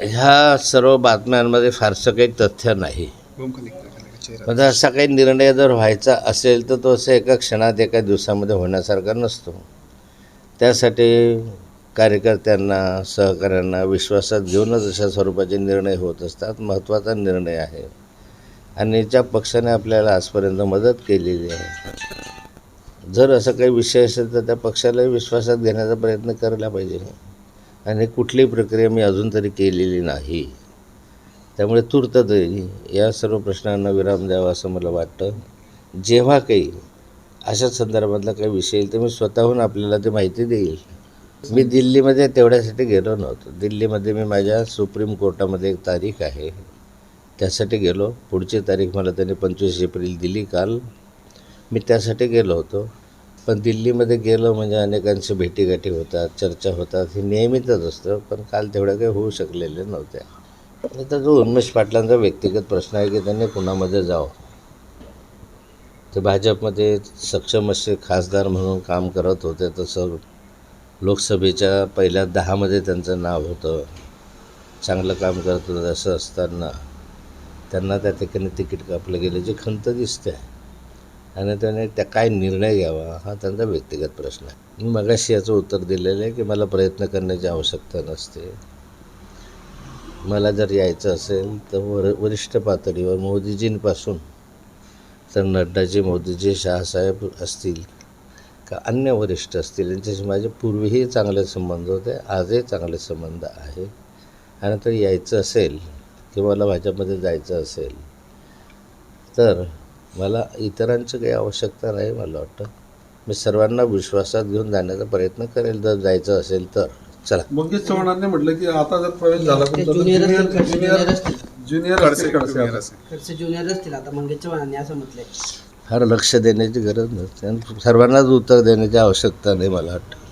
ह्या सर्व बातम्यांमध्ये फारसं काही तथ्य नाही. पण असा काही निर्णय जर व्हायचा असेल तर तो असं एका क्षणात एका दिवसामध्ये होण्यासारखा नसतो. त्यासाठी कार्यकर्त्यांना सहकाऱ्यांना विश्वासात घेऊनच अशा स्वरूपाचे निर्णय होत असतात. महत्त्वाचा निर्णय आहे. आणि ज्या पक्षाने आपल्याला आजपर्यंत मदत केलेली आहे जर असं काही विषय असेल तर त्या पक्षालाही विश्वासात घेण्याचा प्रयत्न करायला पाहिजे. आणि कुठलीही प्रक्रिया मी अजून तरी केलेली नाही. त्यामुळे तूर्त तरी या सर्व प्रश्नांना विराम द्यावा असं मला वाटतं. जेव्हा काही अशा संदर्भातला काही विषय येईल तर मी स्वतःहून आपल्याला ते माहिती देईल. मी दिल्लीमध्ये तेवढ्यासाठी गेलो नव्हतो. दिल्लीमध्ये मी माझ्या सुप्रीम कोर्टामध्ये एक तारीख आहे. त्यासाठी गेलो. पुढची तारीख मला त्यांनी पंचवीस एप्रिल दिली काल. मी त्यासाठी गेलो होतो. पण दिल्लीमध्ये गेलो म्हणजे अनेकांशी भेटीगाठी होतात चर्चा होतात हे नियमितच असतं पण काल तेवढ्या काही होऊ शकलेल्या नव्हत्या आता जो उन्मेष पाटलांचा व्यक्तिगत प्रश्न आहे की त्यांनी कुणामध्ये जावं? ते भाजपमध्ये सक्षम असे खासदार म्हणून काम करत होते तसं लोकसभेच्या पहिल्या दहामध्ये त्यांचं नाव होतं. चांगलं काम करत होतं असं असताना त्यांना त्या ठिकाणी तिकीट कापलं गेल्याची खंत दिसते आणि त्याने त्या काय निर्णय घ्यावा हा त्यांचा व्यक्तिगत प्रश्न आहे. मी मगाशी याचं उत्तर दिलेलं आहे की मला प्रयत्न करण्याची आवश्यकता नसते. मला जर यायचं असेल तर वर वरिष्ठ पातळीवर मोदीजींपासून तर नड्डाजी मोदीजी शहासाहेब असतील का अन्य वरिष्ठ असतील यांच्याशी माझे पूर्वीही चांगले संबंध होते आजही चांगले संबंध आहे. आणि तर यायचं असेल किंवा मला भाजपमध्ये जायचं असेल तर मला इतरांची काही आवश्यकता नाही मला वाटतं. मी सर्वांना विश्वासात घेऊन जाण्याचा प्रयत्न करेल. जर जायचं असेल तर. चला. मंगेश चव्हाणांनी म्हटलं की आता जर प्रवेश झाला तर ज्युनियर असतील, ज्युनियर असतील. ज्युनियर असतील खडसे आता. खडसे ज्युनियर असतील. आता मंगेश चव्हाणांनी असं म्हटलंय. फार लक्ष देण्याची गरज नसते. आणि सर्वांनाच उत्तर देण्याची आवश्यकता नाही मला वाटतं.